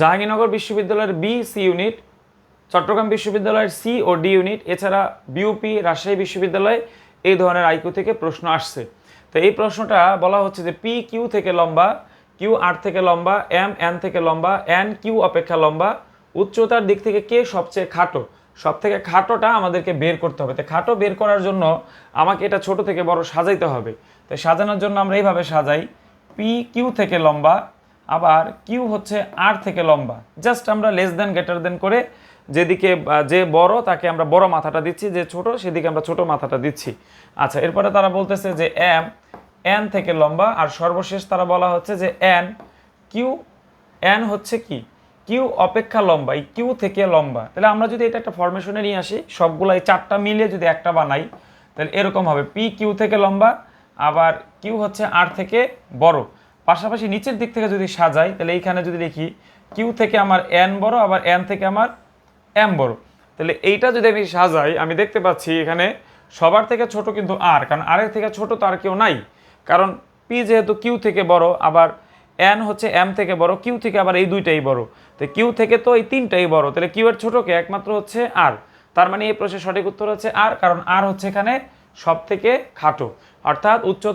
জাহাঙ্গীরনগর বিশ্ববিদ্যালয়ের B C unit, Chittagong বিশ্ববিদ্যালয়ের C ও ডি ইউনিট, এছাড়া বিউপি রাজশাহী বিশ্ববিদ্যালয়ে এই ধরনের আইকিউ থেকে প্রশ্ন আসছে। তো এই প্রশ্নটা বলা হচ্ছে যে পি কিউ থেকে লম্বা, কিউ আর থেকে লম্বা, এম এন থেকে লম্বা, এন কিউ অপেক্ষা লম্বা, উচ্চতার দিক থেকে কে সবচেয়ে খাটো? সব থেকে খাটোটা আমাদেরকে বের করতে হবে। তো খাটো বের করার জন্য আমাকে এটা ছোট থেকে বড় সাজাইতে হবে। তো সাজানোর জন্য আমরা এইভাবে সাজাই, পি কিউ থেকে লম্বা আবার কিউ হচ্ছে আর থেকে লম্বা। জাস্ট আমরা লেস দেন গ্রেটার দেন করে যেদিকে যে বড়, তাকে আমরা বড় মাথাটা দিচ্ছি, যে ছোট, সেদিকে আমরা ছোট মাথাটা দিচ্ছি। আচ্ছা এরপরে তারা বলতেছে যে এম এন থেকে লম্বা, আর সর্বশেষ তারা বলা হচ্ছে যে এন কিউ এন হচ্ছে কি? কিউ অপেক্ষা লম্বা, এই কিউ থেকে লম্বা। তাহলে আমরা যদি এটা একটা ফরমেশনে নিয়ে আসি সবগুলো এই চারটা মিলিয়ে যদি একটা বানাই, তাহলে এরকম হবে। পি কিউ থেকে লম্বা, আবার কিউ হচ্ছে আর থেকে বড়। পাশাপাশি নিচের দিক থেকে যদি সাজাই, তাহলে এইখানে যদি লিখি কিউ থেকে আমার এন বড়, আবার এন থেকে আমার এম বড়। তাহলে এইটা যদি আমি সাজাই, আমি দেখতে পাচ্ছি এখানে সবার থেকে ছোট কিন্তু আর কারণ আর এর থেকে ছোট তো আর কেউ নাই। কারণ পি যেহেতু কিউ থেকে বড়, আবার এন হচ্ছে এম থেকে বড় কিউ থেকে আবার এই দুইটাই বড়। তো কিউ থেকে তো এই তিনটাই বড়, তাহলে কিউ এর ছোটকে একমাত্র হচ্ছে আর তার মানে এই প্রশ্নের সঠিক উত্তর হচ্ছে আর কারণ আর হচ্ছে এখানে সব থেকে খাটো। অর্থাৎ উচ্চতা